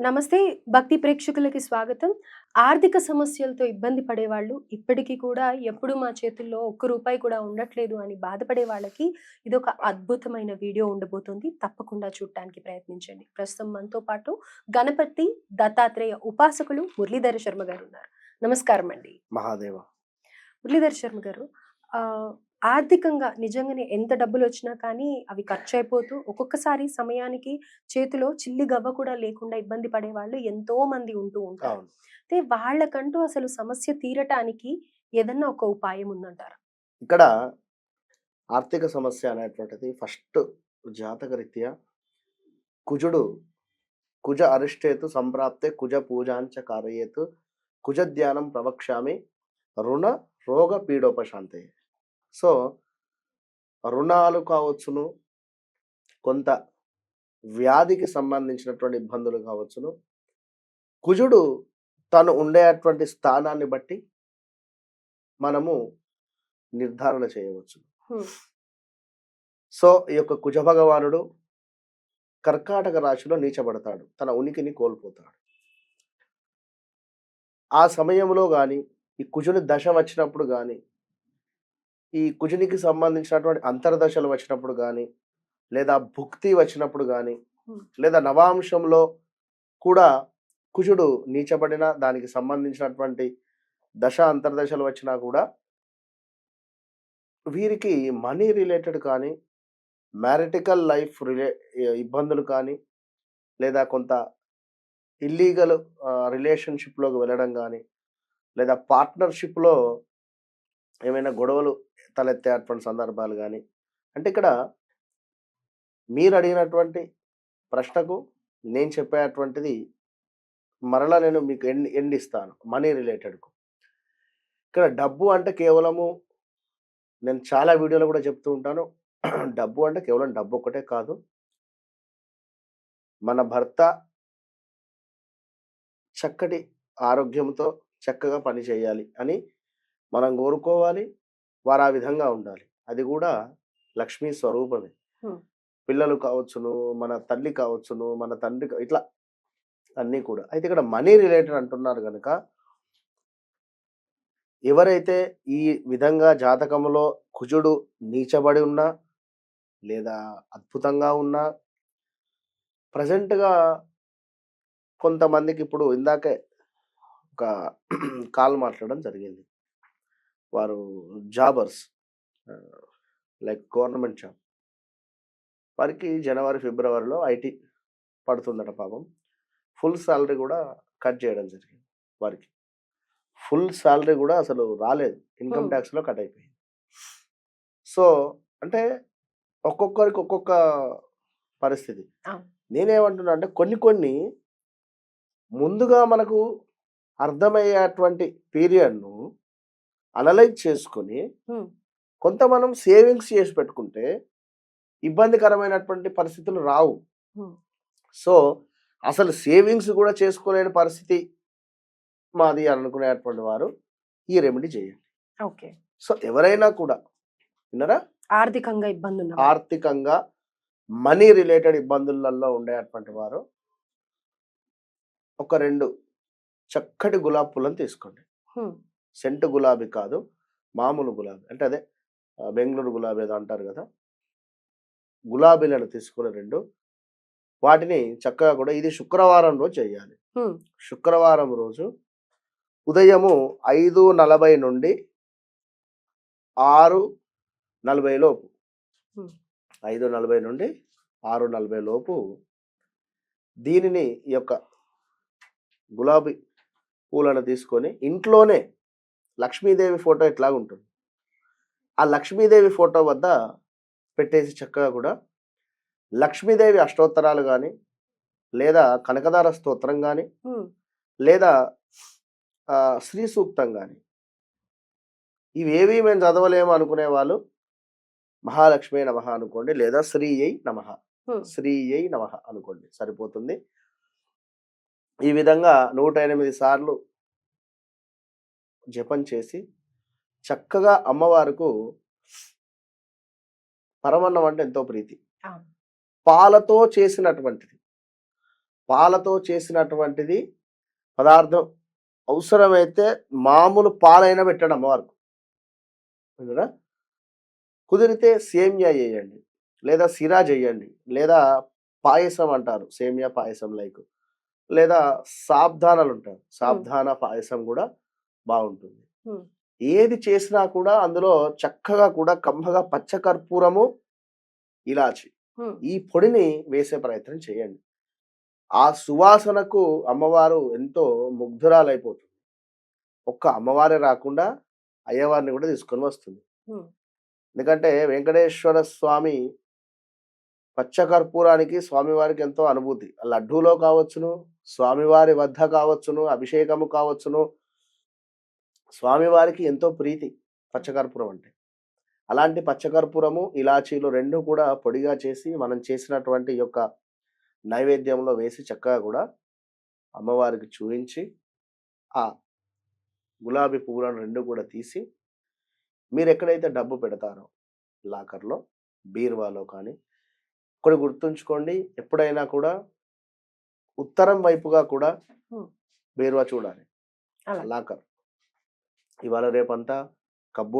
నమస్తే భక్తి ప్రేక్షకులకి స్వాగతం. ఆర్థిక సమస్యలతో ఇబ్బంది పడేవాళ్ళు ఇప్పటికీ కూడా ఎప్పుడు మా చేతుల్లో ఒక్క రూపాయి కూడా ఉండట్లేదు అని బాధపడే వాళ్ళకి ఇది ఒక అద్భుతమైన వీడియో ఉండబోతుంది. తప్పకుండా చూడటానికి ప్రయత్నించండి. ప్రస్తుతం మనతో పాటు గణపతి దత్తాత్రేయ ఉపాసకులు మురళీధర శర్మ గారు ఉన్నారు. నమస్కారం అండి మహాదేవ. మురళీధర్ శర్మ గారు ఆర్థికంగా నిజంగానే ఎంత డబ్బులు వచ్చినా కానీ అవి ఖర్చు అయిపోతూ ఒక్కొక్కసారి సమయానికి చేతిలో చిల్లి గవ్వ కూడా లేకుండా ఇబ్బంది పడే వాళ్ళు ఎంతో మంది ఉంటూ ఉంటారు. అయితే వాళ్ళకంటూ అసలు సమస్య తీరటానికి ఏదన్నా ఒక ఉపాయం ఉందంటారు? ఇక్కడ ఆర్థిక సమస్య అనేటువంటిది ఫస్ట్ జాతకరీత్యా కుజుడు కుజ అరిష్టేతు సంప్రాప్తే కుజ పూజాంచ కారయేతు కుజ ధ్యానం ప్రవక్ష్యామి రుణ రోగ పీడోపశాంతే సో రుణాలు కావచ్చును కొంత వ్యాధికి సంబంధించినటువంటి ఇబ్బందులు కావచ్చును. కుజుడు తను ఉండేటువంటి స్థానాన్ని బట్టి మనము నిర్ధారణ చేయవచ్చు. సో ఈ యొక్క కుజ భగవానుడు కర్కాటక రాశిలో నీచబడతాడు. తన ఉనికిని కోల్పోతాడు. ఆ సమయంలో కానీ ఈ కుజుని దశ వచ్చినప్పుడు కానీ ఈ కుజునికి సంబంధించినటువంటి అంతర్దశలు వచ్చినప్పుడు కానీ లేదా భుక్తి వచ్చినప్పుడు కానీ. లేదా నవాంశంలో కూడా కుజుడు నీచబడిన దానికి సంబంధించినటువంటి దశ అంతర్దశలు వచ్చినా కూడా వీరికి మనీ రిలేటెడ్ కానీ మ్యారిటికల్ లైఫ్ రిలే ఇబ్బందులు కానీ లేదా కొంత ఇల్లీగల్ రిలేషన్షిప్లోకి వెళ్ళడం కానీ లేదా పార్ట్నర్షిప్లో ఏమైనా గొడవలు తలెత్తేటువంటి సందర్భాలు కానీ అంటే ఇక్కడ మీరు అడిగినటువంటి ప్రశ్నకు నేను చెప్పేటువంటిది మరలా నేను మీకు ఎండ్ ఎండ్ ఇస్తాను మనీ రిలేటెడ్కు. ఇక్కడ డబ్బు అంటే కేవలము నేను చాలా వీడియోలో కూడా చెప్తూ ఉంటాను డబ్బు అంటే కేవలం డబ్బు ఒక్కటే కాదు. మన భర్త చక్కటి ఆరోగ్యంతో చక్కగా పని చేయాలి అని మనం కోరుకోవాలి వారు ఆ విధంగా ఉండాలి. అది కూడా లక్ష్మీ స్వరూపమే. పిల్లలు కావచ్చును మన తల్లి కావచ్చును మన తండ్రి ఇట్లా అన్నీ కూడా. అయితే ఇక్కడ మనీ రిలేటెడ్ అంటున్నారు కనుక ఎవరైతే ఈ విధంగా జాతకంలో కుజుడు నీచబడి ఉన్నా లేదా అద్భుతంగా ఉన్నా ప్రజెంట్గా కొంతమందికి ఇప్పుడు ఇందాకే ఒక కాల్ మాట్లాడడం జరిగింది. వారు జాబర్స్ లైక్ గవర్నమెంట్ జాబ్. వారికి జనవరి ఫిబ్రవరిలో ఐటీ పడుతుందట పాపం. ఫుల్ శాలరీ కూడా కట్ చేయడం జరిగింది వారికి. ఫుల్ శాలరీ కూడా అసలు రాలేదు. ఇన్కమ్. ట్యాక్స్లో కట్ అయిపోయింది. సో అంటే ఒక్కొక్కరికి ఒక్కొక్క పరిస్థితి. నేనేమంటున్నా అంటే కొన్ని కొన్ని ముందుగా మనకు అర్థమయ్యేటువంటి పీరియడ్ను అనలైజ్ చేసుకొని. కొంత మనం సేవింగ్స్ చేసి పెట్టుకుంటే ఇబ్బందికరమైనటువంటి పరిస్థితులు రావు. సో అసలు సేవింగ్స్ కూడా చేసుకోలేని పరిస్థితి మాది అని అనుకునేటువంటి వారు ఈ రెమెడీ చేయండి ఓకే సో ఎవరైనా కూడా విన్నారా ఆర్థికంగా ఇబ్బంది ఉన్న ఆర్థికంగా మనీ రిలేటెడ్ ఇబ్బందులలో ఉండేటువంటి వారు ఒక రెండు చక్కటి గులాబీ పూలను తీసుకోండి. సెంటు గులాబీ కాదు. మామూలు గులాబీ. అంటే అదే బెంగళూరు గులాబీ ఏదో అంటారు కదా! గులాబీలను తీసుకుని రెండు. వాటిని చక్కగా కూడా ఇది శుక్రవారం రోజు చేయాలి. శుక్రవారం రోజు ఉదయము ఐదు నలభై నుండి ఆరు నలభై లోపు. ఐదు నలభై నుండి ఆరు నలభై లోపు దీనిని ఈ యొక్క గులాబీ పూలను తీసుకొని ఇంట్లోనే లక్ష్మీదేవి ఫోటో ఇట్లా ఉంటుంది ఆ లక్ష్మీదేవి ఫోటో వద్ద పెట్టేసి చక్కగా కూడా లక్ష్మీదేవి అష్టోత్తరాలు కానీ లేదా కనకదార స్తోత్రం కానీ. లేదా శ్రీ సూక్తం కానీ ఇవేవి మేము చదవలేము అనుకునే వాళ్ళు మహాలక్ష్మి నమ అనుకోండి లేదా శ్రీ అయి నమ. శ్రీ అయి నమ అనుకోండి సరిపోతుంది ఈ విధంగా నూట ఎనిమిది సార్లు జపం చేసి చక్కగా అమ్మవారికి పరమన్నం అంటే ఎంతో ప్రీతి. పాలతో చేసినటువంటిది. పాలతో చేసినటువంటిది పదార్థం అవసరమైతే మామూలు పాలైనా పెట్టండి అమ్మవారికి? కుదిరితే సేమియా చేయండి. లేదా సిరా చేయండి. లేదా పాయసం అంటారు. సేమియా పాయసం లైక్. లేదా సాబ్దానాలు ఉంటారు. సాబ్దాన పాయసం కూడా బాగుంటుంది. ఏది చేసినా కూడా అందులో చక్కగా కూడా కమ్మగా పచ్చకర్పూరము ఇలాచి హ్మ్. ఈ పొడిని వేసే ప్రయత్నం చేయండి ఆ సువాసనకు అమ్మవారు ఎంతో ముగ్ధురాలైపోతుంది ఒక్క అమ్మవారే రాకుండా అయ్యవారిని కూడా తీసుకొని వస్తుంది. ఎందుకంటే వెంకటేశ్వర స్వామి పచ్చకర్పూరానికి స్వామివారికి ఎంతో అనుభూతి లడ్డూలో కావచ్చును స్వామివారి వద్ద కావచ్చును అభిషేకము కావచ్చును స్వామివారికి ఎంతో ప్రీతి పచ్చకర్పూరం అంటే అలాంటి పచ్చకర్పూరము ఇలాచీలు రెండు కూడా పొడిగా చేసి మనం చేసినటువంటి యొక్క నైవేద్యంలో వేసి చక్కగా కూడా అమ్మవారికి చూపించి ఆ గులాబీ పువ్వులను రెండు కూడా తీసి మీరు ఎక్కడైతే డబ్బు పెడతారో లాకర్లో బీరువాలో కానీ ఒకటి గుర్తుంచుకోండి ఎప్పుడైనా కూడా ఉత్తరం వైపుగా కూడా. బీరువా చూడాలి. లాకర్ ఇవాళ రేపంతా కబ్బోర్డ్